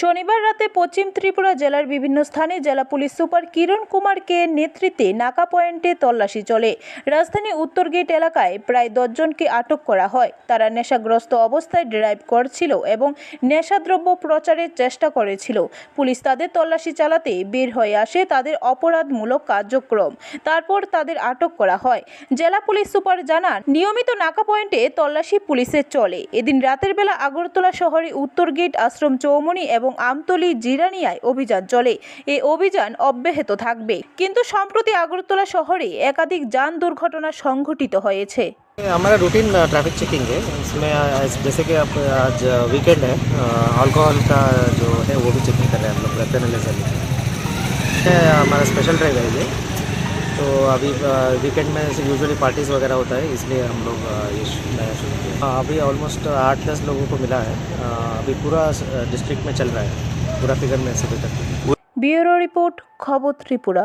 শনিবার রাতে পশ্চিম ত্রিপুরা জেলার বিভিন্ন স্থানে জেলা পুলিশ সুপার কিরণ কুমারকে নেতৃত্বে নাকা পয়েন্টে তল্লাশি চলে। রাজধানী উত্তর গেট এলাকায় প্রায় দশজনকে আটক করা হয়। তারা নেশাগ্রস্ত অবস্থায় ড্রাইভ করছিল এবং নেশাদ্রব্য প্রচারের চেষ্টা করেছিল। পুলিশ তাদের তল্লাশি চালাতে বের হয়ে আসে তাদের অপরাধমূলক কার্যক্রম। তারপর তাদের আটক করা হয়। জেলা পুলিশ সুপার জানান, নিয়মিত নাকা পয়েন্টে তল্লাশি পুলিশের চলে। এদিন রাতের বেলা আগরতলা শহরে উত্তর গেট আশ্রম চৌমনি এবং আমতলি জিরানিয়ায় অভিযান চলে এই অভিযান অব্যাহত থাকবে কিন্তু সম্প্রতি আগরতলা শহরে একাধিক যান দুর্ঘটনা সংঘটিত হয়েছে ये हमारा रूटीन ट्रैफिक चेकिंग है इसमें आज जैसे कि अब आज वीकेंड है अल्कोहल का जो है वो भी चेकिंग कर रहे हैं हम लोग वेपन एनालिजर है हमारा स्पेशल ड्राइव है ये तो अभी वीकेंड में यूजुअली पार्टीज वगैरह होता है इसलिए हम लोग अ, ये श- नया शुरू किया हाँ, हाँ, अभी ऑलमोस्ट आठ दस लोगों को मिला है। हाँ, अभी पूरा डिस्ट्रिक्ट में चल रहा है। पूरा फिगर में सभी तक। ब्यूरो रिपोर्ट खबर त्रिपुरा।